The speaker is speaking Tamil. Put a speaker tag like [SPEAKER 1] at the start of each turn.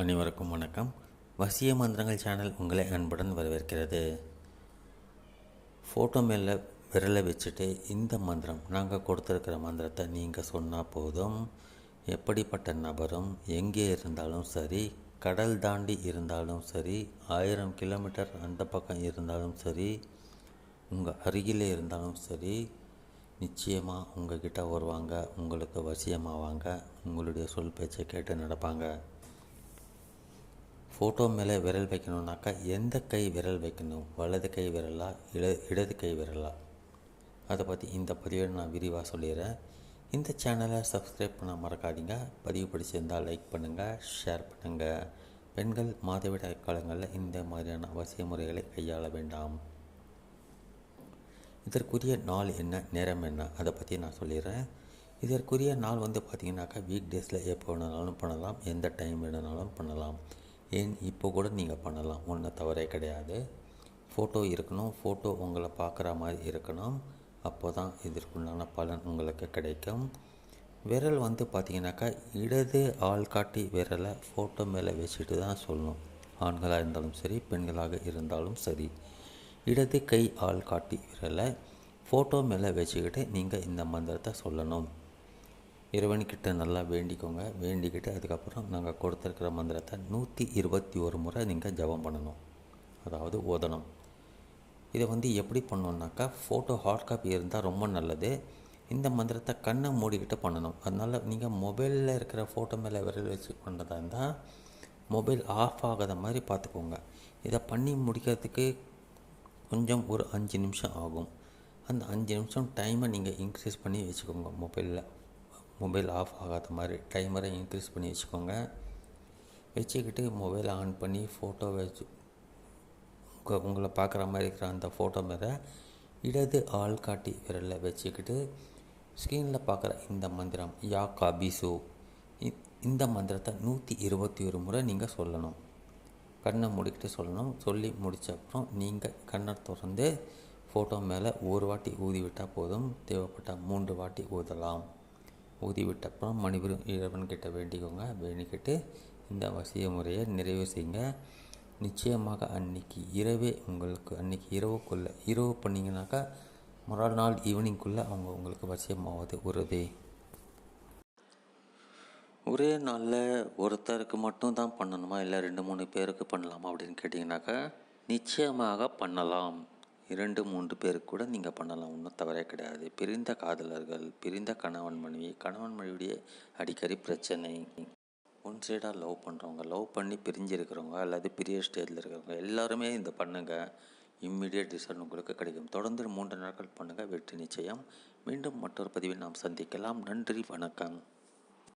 [SPEAKER 1] அனைவருக்கும் வணக்கம். வசிய மந்திரங்கள் சேனல் உங்களை அன்புடன் வரவேற்கிறது. ஃபோட்டோ மேலே விரலை வச்சுட்டு இந்த மந்திரம் நாங்கள் கொடுத்துருக்கிற மந்திரத்தை நீங்கள் சொன்னால் போதும். எப்படிப்பட்ட நபரும் எங்கே இருந்தாலும் சரி கடல் தாண்டி இருந்தாலும் சரி ஆயிரம் கிலோமீட்டர் அந்த பக்கம் இருந்தாலும் சரி உங்கள் அருகில் இருந்தாலும் சரி நிச்சயமாக உங்ககிட்ட வருவாங்க உங்களுக்கு வசியமாவாங்க உங்களுடைய சொல் பேச்சை கேட்டு நடப்பாங்க. ஃபோட்டோ மேலே விரல் வைக்கணுன்னாக்கா எந்த கை விரல் வைக்கணும்? வலது கை விரலா? இட இடது கை விரலா? அதை பற்றி இந்த பதிவை நான் விரிவாக சொல்லிடுறேன். இந்த சேனலை சப்ஸ்கிரைப் பண்ண மறக்காதீங்க. பதிவு பிடிச்சிருந்தால் லைக் பண்ணுங்கள் ஷேர் பண்ணுங்கள் பெண்கள் மாதவிடாய் காலங்களில் இந்த மாதிரியான அவசிய முறைகளை கையாள வேண்டாம். இதற்குரிய நாள் என்ன நேரம் என்ன? அதை பற்றி நான் சொல்லிடுறேன். இதற்குரிய நாள் வந்து பார்த்திங்கனாக்கா வீக் டேஸில் எப்போ வேணுனாலும் பண்ணலாம். எந்த டைம் வேணுனாலும் பண்ணலாம். ஏன் இப்போ கூட நீங்கள் பண்ணலாம்? ஒன்றும் தவறே கிடையாது. ஃபோட்டோ இருக்கணும். ஃபோட்டோ உங்களை பார்க்குற மாதிரி இருக்கணும். அப்போ தான் இதற்குண்டான பலன் உங்களுக்கு கிடைக்கும். விரல் வந்து பார்த்திங்கனாக்கா இடது ஆள்காட்டி விரலை ஃபோட்டோ மேலே வச்சுட்டு தான் சொல்லணும். ஆண்களாக இருந்தாலும் சரி பெண்களாக இருந்தாலும் சரி. இடது கை ஆள் காட்டி விரலை ஃபோட்டோ மேலே வச்சுக்கிட்டு நீங்கள் இந்த மந்திரத்தை சொல்லணும். இறைவன்கிட்ட நல்லா வேண்டிக்கோங்க. வேண்டிக்கிட்டு அதுக்கப்புறம் நாங்கள் கொடுத்துருக்கிற மந்திரத்தை நூற்றி இருபத்தி ஒரு முறை நீங்கள் ஜபம் பண்ணணும். அதாவது ஓதணும். இதை வந்து எப்படி பண்ணணுன்னாக்கா ஃபோட்டோ ஹார்ட் காப்பி இருந்தால் ரொம்ப நல்லது. இந்த மந்திரத்தை கண்ணை மூடிக்கிட்டு பண்ணணும். அதனால் நீங்கள் மொபைலில் இருக்கிற ஃபோட்டோ மேலே விரல் வச்சு பண்ணுறதா இருந்தால் மொபைல் ஆஃப் ஆகாத மாதிரி பார்த்துக்கோங்க. இதை பண்ணி முடிக்கிறதுக்கு கொஞ்சம் ஒரு அஞ்சு நிமிஷம் ஆகும். அந்த அஞ்சு நிமிஷம் டைமை நீங்கள் இன்க்ரீஸ் பண்ணி வச்சுக்கோங்க மொபைலில் மொபைல் ஆஃப் ஆகாத மாதிரி டைமரை இன்க்ரீஸ் பண்ணி வச்சுக்கோங்க. வச்சுக்கிட்டு மொபைலை ஆன் பண்ணி ஃபோட்டோ வச்சு உங்களை பார்க்குற மாதிரி இருக்கிற அந்த ஃபோட்டோ மேலே இடது ஆள் காட்டி விரலில் வச்சுக்கிட்டு ஸ்க்ரீனில் பார்க்குற இந்த மந்திரம் யா காபிசு இ- இந்த மந்திரத்தை நூற்றி இருபத்தி ஒரு முறை நீங்கள் சொல்லணும். கண்ணை முடிக்கிட்டு சொல்லணும். சொல்லி முடித்த அப்புறம் நீங்கள் கண்ணை திறந்து ஃபோட்டோ மேலே ஒரு வாட்டி ஊதி விட்டால் போதும். தேவைப்பட்டால் மூன்று வாட்டி ஊதலாம். ஊதி விட்டப்புறம் மணிபுரம் இறைவன்கிட்ட வேண்டிக்கோங்க. வேண்டிக்கிட்டு இந்த வசிய முறையை நிறைவு செய்யுங்க. நிச்சயமாக அன்னைக்கு இரவே உங்களுக்கு அன்னைக்கு இரவுக்குள்ளே இரவு பண்ணிங்கனாக்கா மறுநாள் ஈவினிங்குள்ளே அவங்க உங்களுக்கு வசியமாவது உறுதி. ஒரே நாளில் ஒருத்தருக்கு மட்டும் தான் பண்ணணுமா? இல்லை ரெண்டு மூணு பேருக்கு பண்ணலாமா அப்படின்னு கேட்டிங்கனாக்கா நிச்சயமாக பண்ணலாம். இரண்டு மூன்று பேருக்கு கூட நீங்கள் பண்ணலாம். ஒன்றும் தவறே கிடையாது. பிரிந்த காதலர்கள் பிரிந்த கணவன் மனைவி கணவன் மனைவியுடைய அடிக்கடி பிரச்சனை. ஒன் சைடாக லவ் பண்ணுறவங்க லவ் பண்ணி பிரிஞ்சிருக்கிறவங்க அல்லது பெரிய ஸ்டேஜில் இருக்கிறவங்க எல்லாருமே இந்த பண்ணுங்கள் இம்மிடியட் ரிசல்ட் உங்களுக்கு கிடைக்கும். தொடர்ந்து மூன்று நாட்கள் பண்ணுங்கள் வெற்றி நிச்சயம். மீண்டும் மற்றொரு பதிவில் நாம் சந்திக்கலாம். நன்றி வணக்கம்.